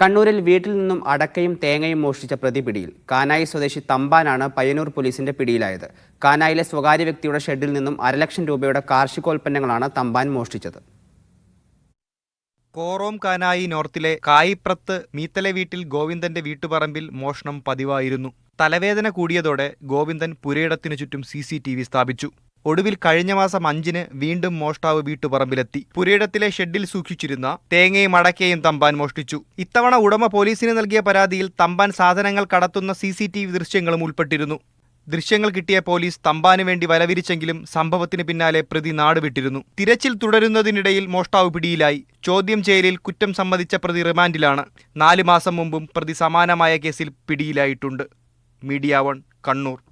കണ്ണൂരിൽ വീട്ടിൽ നിന്നും അടക്കയും തേങ്ങയും മോഷ്ടിച്ച പ്രതി പിടിയിൽ. കാനായി സ്വദേശി തമ്പാനാണ് പയ്യന്നൂർ പോലീസിന്റെ പിടിയിലായത്. കാനായിലെ സ്വകാര്യ വ്യക്തിയുടെ ഷെഡിൽ നിന്നും അരലക്ഷം രൂപയുടെ കാർഷികോൽപ്പന്നങ്ങളാണ് തമ്പാൻ മോഷ്ടിച്ചത്. കോറോം കാനായി നോർത്തിലെ കായിപ്രത്ത് മീത്തലെ വീട്ടിൽ ഗോവിന്ദന്റെ വീട്ടുപറമ്പിൽ മോഷണം പതിവായിരുന്നു. തലവേദന കൂടിയതോടെ ഗോവിന്ദൻ പുരയിടത്തിനു ചുറ്റും സി സ്ഥാപിച്ചു. ഒടുവിൽ കഴിഞ്ഞ മാസം അഞ്ചിന് വീണ്ടും മോഷ്ടാവ് വീട്ടുപറമ്പിലെത്തി. പുരയിടത്തിലെ ഷെഡിൽ സൂക്ഷിച്ചിരുന്ന തേങ്ങയും അടക്കയും തമ്പാൻ മോഷ്ടിച്ചു. ഇത്തവണ ഉടമ പോലീസിന് നൽകിയ പരാതിയിൽ തമ്പാൻ സാധനങ്ങൾ കടത്തുന്ന സി ദൃശ്യങ്ങളും ഉൾപ്പെട്ടിരുന്നു. ദൃശ്യങ്ങൾ കിട്ടിയ പോലീസ് തമ്പാന് വേണ്ടി വലവിരിച്ചെങ്കിലും സംഭവത്തിന് പിന്നാലെ പ്രതി നാടുവിട്ടിരുന്നു. തിരച്ചിൽ തുടരുന്നതിനിടയിൽ മോഷ്ടാവ് പിടിയിലായി. ചോദ്യം ചെയ്യലിൽ കുറ്റം സമ്മതിച്ച പ്രതി റിമാൻഡിലാണ്. നാലു മാസം മുമ്പും പ്രതി സമാനമായ കേസിൽ പിടിയിലായിട്ടുണ്ട്. Media One Kannur.